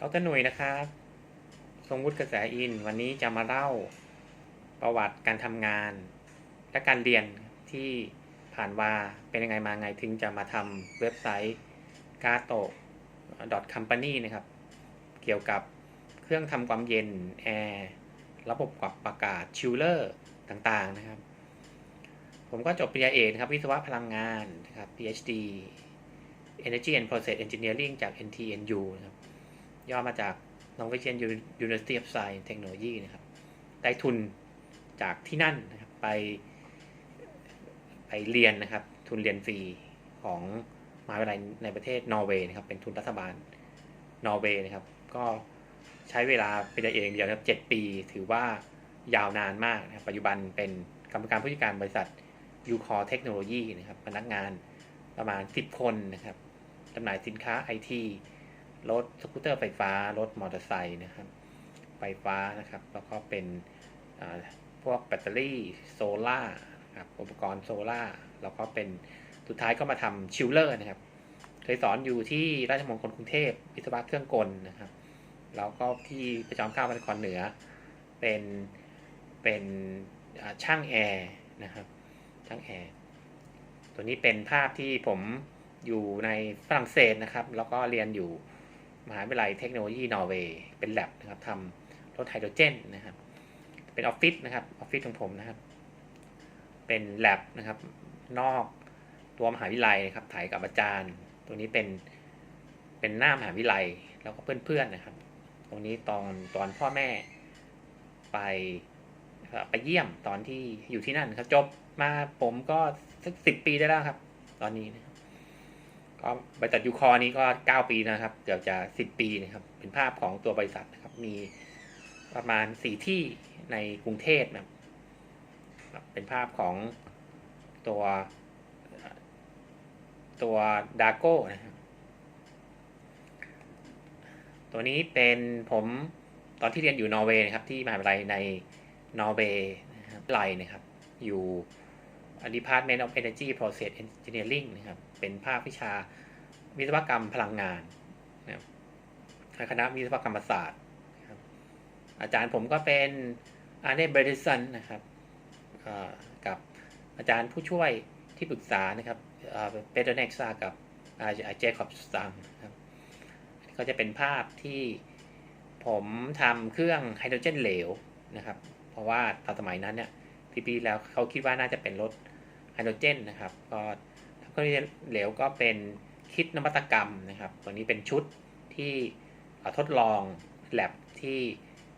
ดรหนุ่ยนะครับ ทรงวุฒิกระแสอิน วันนี้จะมาเล่าประวัติการทำงาน และการเรียนที่ผ่านว่าเป็นยังไงมาไงถึงจะมาทำเว็บไซต์ g a t o company นะครับ เกี่ยวกับเครื่องทำความเย็นแอร์ระบบปรับอากาศชิลเลอร์ต่างๆนะครับ ผมก็จบปริญญาเอกครับวิศวะพลังงานนะครับ PhD Energy and Process Engineering จาก NTNU นะครับ ย่อมาจาก Norwegian University of Science and Technology นะครับ ได้ทุนจากที่นั่นนะครับไปไปเรียนนะครับ ทุนเรียนฟรีของมหาวิทยาลัยในประเทศนอร์เวย์นะครับ เป็นทุนรัฐบาลนอร์เวย์นะครับ ก็ใช้เวลาเป็นเองเดียวนะครับเจ็ดปี ถือว่ายาวนานมากนะครับ ปัจจุบันเป็นกรรมการผู้จัดการบริษัทยูคอเทคโนโลยีนะครับ พนักงานประมาณ 10 คนนะครับจำหน่ายสินค้าไอที รถสกูตเตอร์ไฟฟ้า รถมอเตอร์ไซค์นะครับ ไฟฟ้านะครับ แล้วก็เป็นพวกแบตเตอรี่โซล่าครับอุปกรณ์โซล่าแล้วก็เป็นสุดท้ายก็มาทำชิลเลอร์นะครับ เคยสอนอยู่ที่ราชมงคลกรุงเทพวิศวะเครื่องกลนะครับ แล้วก็ที่ประจอมเกล้าพระนครเหนือ เป็นเป็นช่างแอร์นะครับช่างแอร์ตัวนี้เป็นภาพที่ผมอยู่ในฝรั่งเศสนะครับ แล้วก็เรียนอยู่ มหาวิทยาลัยเทคโนโลยีนอร์เวย์เป็นแลบนะครับทำรถไฮโดรเจนนะครับ เป็นออฟฟิศนะครับออฟฟิศของผมนะครับ เป็นแลบนะครับ นอกตัวมหาวิทยาลัยนะครับถ่ายกับอาจารย์ ตัวนี้เป็นเป็นหน้ามหาวิทยาลัยแล้วก็เพื่อนๆนะครับ ตรงนี้ตอนตอนพ่อแม่ไปไปเยี่ยมตอนที่อยู่ที่นั่นครับ จบมาผมก็สักสิบปีได้แล้วครับ ตอนนี้นะครับ ก็บริษัทยูคอนี้ก็เก้าปีนะครับ เกือบจะสิบปีนะครับ เป็นภาพของตัวบริษัทนะครับ มีประมาณสี่ที่ในกรุงเทพนะครับ เป็นภาพของตัวตัวดาโก้นะครับ ตัวนี้เป็นผมตอนที่เรียนอยู่นอร์เวย์นะครับ ที่มหาวิทยาลัยในนอร์เวย์นะครับไลนะครับ อยู่ Department of Energy Process Engineering นะครับ เป็นภาควิชาวิศวกรรมพลังงานนะครับคณะวิศวกรรมศาสตร์นะครับอาจารย์ผมก็เป็นอาร์เนเบรดิสันนะครับกับอาจารย์ผู้ช่วยที่ปรึกษานะครับเปเตอร์เน็กซากับอาเจคอบสตังครับก็จะเป็นภาพที่ผมทำเครื่องไฮโดรเจนเหลวนะครับ เพราะว่าตอนสมัยนั้นเนี่ยที่ปีแล้วเขาคิดว่าน่าจะเป็นรถ โดรเจนนะครับก็เครื่องเหลวก็เป็นคิดนวัตกรรมนะครับตัวนี้เป็นชุดที่ทดลองแลบที่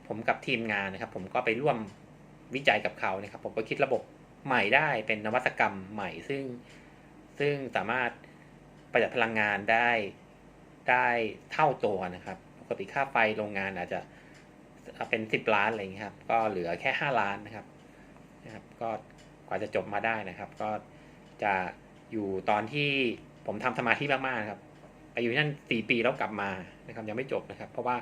ผมกับทีมงานนะครับ ผมก็ไปร่วมวิจัยกับเขานะครับ ผมก็คิดระบบใหม่ได้เป็นนวัตกรรมใหม่ซึ่ง ซึ่งสามารถประหยัดพลังงานได้ได้เท่าตัวนะครับปกติค่าไฟโรงงานอาจจะเป็นสิบล้านอะไรอย่างนี้ครับ ก็เหลือแค่ห้าล้านนะครับนะครับ ก็ ว่าจะจบมาได้นะครับ ก็จะอยู่ตอนที่ผมทำสมาธิมากๆครับไปอยู่นั่นสี่ปีแล้วกลับมานะครับ ยังไม่จบนะครับ เพราะว่า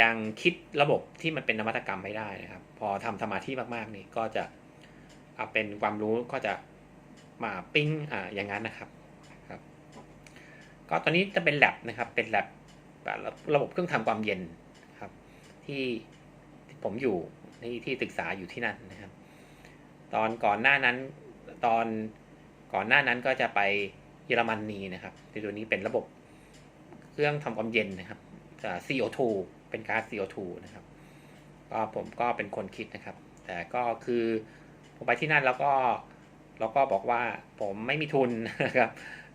ยังคิดระบบที่มันเป็นนวัตกรรมไม่ได้นะครับ พอทำสมาธิมากๆนี่ก็จะเอาเป็นความรู้ก็จะมาปิ้งอ่าอย่างนั้นนะครับครับ ก็ตอนนี้จะเป็นแลบนะครับ เป็นแลบระบบเครื่องทำความเย็นครับ ที่ผมอยู่ที่ที่ศึกษาอยู่ที่นั่นนะครับ ตอนก่อนหน้านั้นตอนก่อนหน้านั้นก็จะไปเยอรมนีนะครับตัวนี้เป็นระบบเครื่องทำความเย็นนะครับ CO2 เป็นก๊าซ CO2 นะครับก็ผมก็เป็นคนคิดนะครับ แต่ก็คือผมไปที่นั่นแล้วก็แล้วก็บอกว่าผมไม่มีทุนนะครับ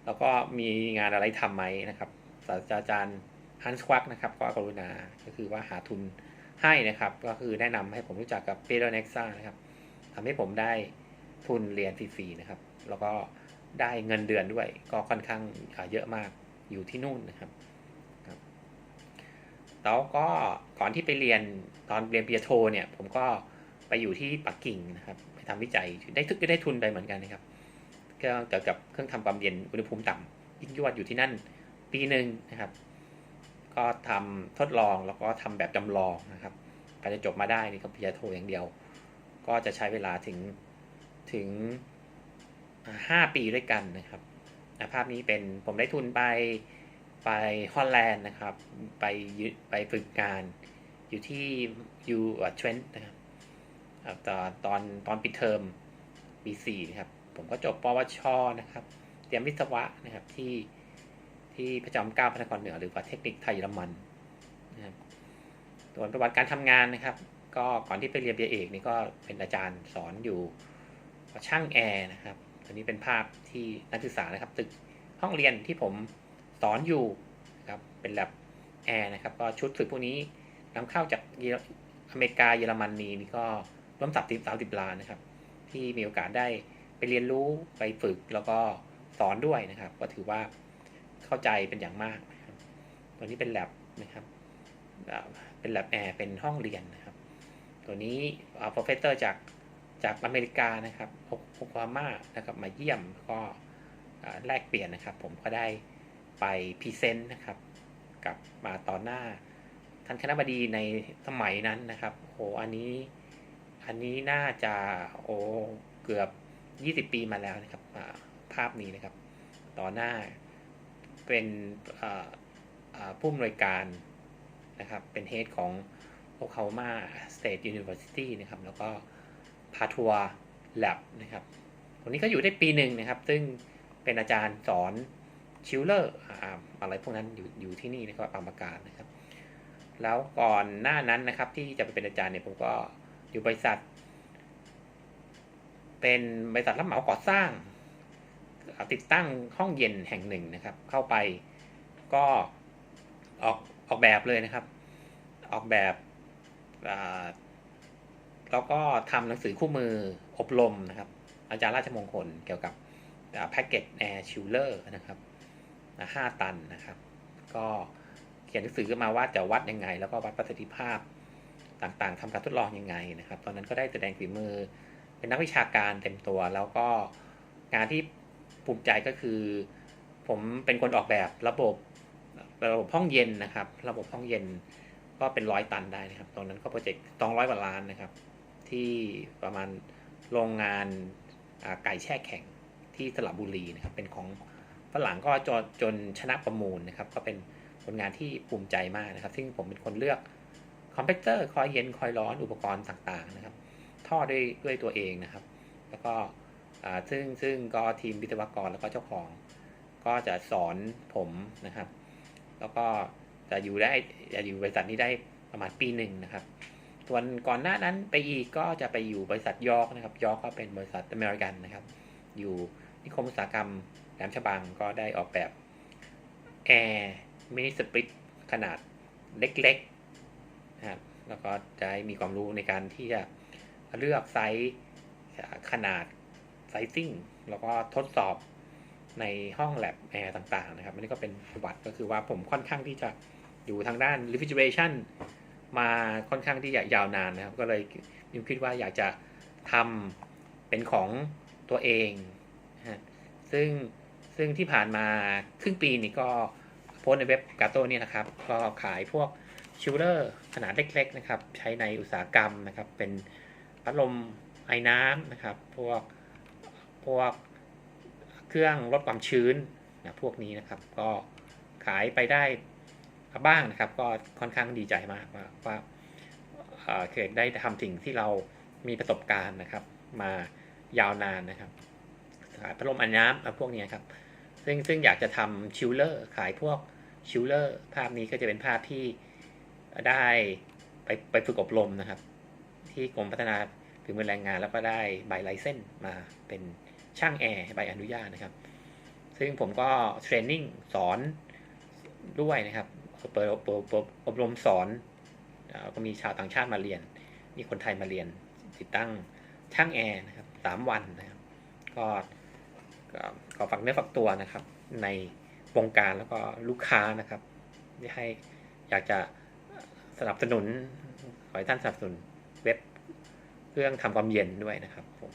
แล้วก็มีงานอะไรทำไหมนะครับศาสตราจารย์ฮันส์ควักนะครับ ก็กรุณาก็คือว่าหาทุนให้นะครับ ก็คือแนะนำให้ผมรู้จักกับเปโตรเน็กซ่านะครับ ทำให้ผมได้ทุนเรียนฟรีๆนะครับ แล้วก็ได้เงินเดือนด้วย ก็ค่อนข้างเยอะมากอยู่ที่นู่นนะครับครับแล้วก็ก่อนที่ไปเรียนตอนเรียนปริญญาโทเนี่ย ผมก็ไปอยู่ที่ปักกิ่งนะครับไปทำวิจัยได้ทุกได้ทุนไปเหมือนกันนะครับก็เกี่ยวกับเครื่องทำความเย็นอุณหภูมิต่ำยิ่งยวดอยู่ที่นั่นปีหนึ่งนะครับ ก็ทำทดลองแล้วก็ทำแบบจำลองนะครับการจะจบมาได้นี่ก็ปริญญาโทอย่างเดียว ก็จะใช้เวลาถึงถึงห้าปีด้วยกันนะครับภาพนี้เป็นผมได้ทุนไปไปฮอลแลนด์นะครับ ไปยึไปฝึกงานอยู่ที่ยูเทรนต์นะครับตอนตอนตอนปิดเทอมปีสี่นะครับ ผมก็จบปวชนะครับ เตรียมวิศวะนะครับที่ที่พระจอมเกล้าพระนครเหนือหรือว่าเทคนิคไทยเยอรมันนะครับส่วนประวัติการทำงานนะครับ ก็ก่อนที่ไปเรียนปริญญาเอกนี่ก็เป็นอาจารย์สอนอยู่ช่างแอร์นะครับอันนี้เป็นภาพที่นักศึกษานะครับ ตึกห้องเรียนที่ผมสอนอยู่นะครับเป็นแลบแอร์นะครับก็ชุดฝึกพวกนี้นำเข้าจากอเมริกาเยอรมนนีนี่ก็ร่วมสับสิบสามสิบล้านนะครับ ที่มีโอกาสได้ไปเรียนรู้ไปฝึกแล้วก็สอนด้วยนะครับ ก็ถือว่าเข้าใจเป็นอย่างมากนะครับตัวนี้เป็นแลบนะครับเป็นแลบแอร์เป็นห้องเรียนนะครับ ตัวนี้อ่า professor จากจากอเมริกานะครับโอคลาโฮมานะครับมาเยี่ยมก็แลกเปลี่ยนนะครับ ผมก็ได้ไปพรีเซนต์นะครับกับมาต่อหน้าท่านคณะบดีในสมัยนั้นนะครับโอ้อันนี้อันนี้น่าจะโอ้เกือบ 20 ปีมาแล้วนะครับภาพนี้นะครับ ต่อหน้าเป็นผู้อำนวยการนะครับเป็นเฮดของ โอคลาโ m มาสเตทยูนิเวอร์ซิตี้นะครับ แล้วก็พาทัวร์แลบนะครับคนนี้ก็อยู่ได้ปีหนึ่งนะครับ ซึ่งเป็นอาจารย์สอนชิลเลอร์อะไรพวกนั้นอยู่อยู่ที่นี่นะครับปามประการนะครับ แล้วก่อนหน้านั้นนะครับที่จะไปเป็นอาจารย์เนี่ยผมก็อยู่บริษัท เป็นบริษัทรับเหมาก่อสร้าง ติดตั้งห้องเย็นแห่งหนึ่งนะครับ เข้าไปก็ออกออกแบบเลยนะครับ ออกแบบ แล้วก็ทำหนังสือคู่มืออบรมนะครับ อาจารย์ราชมงคลเกี่ยวกับแพ็กเกจแอร์ชิลเลอร์นะครับห้าตันนะครับ ก็เขียนหนังสือมาว่าจะวัดยังไง แล้วก็วัดประสิทธิภาพต่างๆทำการทดลองยังไงนะครับ ตอนนั้นก็ได้แสดงฝีมือ เป็นนักวิชาการเต็มตัว แล้วก็งานที่ภูมิใจก็คือ ผมเป็นคนออกแบบระบบระบบห้องเย็นนะครับ ระบบห้องเย็น ก็เป็นร้อยตันได้นะครับตรงนั้นก็โปรเจกต์สองร้อยกว่าล้านนะครับ ที่ประมาณโรงงานไก่แช่แข็งที่สระบุรีนะครับ เป็นของฝรั่งก็จนจนชนะประมูลนะครับ ก็เป็นผลงานที่ภูมิใจมากนะครับ ซึ่งผมเป็นคนเลือกคอมเพรสเซอร์คอยเย็นคอยร้อนอุปกรณ์ต่างๆนะครับ ท่อด้วยด้วยตัวเองนะครับ แล้วก็ซึ่งซึ่งก็ทีมวิศวกรแล้วก็เจ้าของ ก็จะสอนผมนะครับ แล้วก็ จะอยู่ได้จะอยู่บริษัทนี้ได้ประมาณปีหนึ่งนะครับ ส่วนก่อนหน้านั้นไปอีกก็จะไปอยู่บริษัทยอกนะครับ ยอกก็เป็นบริษัทอเมริกันนะครับ อยู่นิคมอุตสาหกรรมแหลมฉบังก็ได้ออกแบบแอร์มินิสปริตขนาดเล็กๆนะครับแล้วก็จะได้มีความรู้ในการที่จะเลือกไซส์ขนาดไซซิ่งแล้วก็ทดสอบในห้องแ a บแอร์ต่างๆนะครับอันนี้ก็เป็นประวัติก็คือว่าผมค่อนข้างที่จะ อยู่ทางด้าน refrigeration มาค่อนข้างที่จะยาวนานนะครับ ก็เลยมิมคิดว่าอยากจะทำเป็นของตัวเองนะซึ่งซึ่งที่ผ่านมาครึ่งปีนี่ก็โพสในเว็บกาโต้เนี่ยนะครับ ก็ขายพวกชิลเลอร์ขนาดเล็กๆนะครับ ใช้ในอุตสาหกรรมนะครับ เป็นพัดลมไอ้น้ำนะครับ พวกพวกเครื่องลดความชื้นนะพวกนี้นะครับ ก็ขายไปได้ บ้างนะครับ ก็ค่อนข้างดีใจมากว่าว่าเคยได้ทำสิ่งที่เรามีประสบการณ์นะครับ มายาวนานนะครับ ขายพัดลมอันน้ำพวกนี้ครับ ซึ่งซึ่งอยากจะทำชิลเลอร์ขายพวกชิลเลอร์ภาพนี้ก็จะเป็นภาพที่ได้ไปไปฝึกอบรมนะครับ ที่กรมพัฒนาฝีมือแรงงานแล้วก็ได้ใบไลเซนส์มาเป็นช่างแอร์ใบอนุญาตนะครับ ซึ่งผมก็เทรนนิ่งสอนด้วยนะครับ เปิดอบอบอบรมสอนก็มีชาวต่างชาติมาเรียน มีคนไทยมาเรียน ติดตั้งช่างแอร์นะครับสามวันนะครับก็ขอฝักเนื้อฝักตัวนะครับ ในวงการแล้วก็ลูกค้านะครับที่ให้อยากจะสนับสนุนขอให้ท่านสนับสนุนเว็บเครื่องทำความเย็นด้วยนะครับผม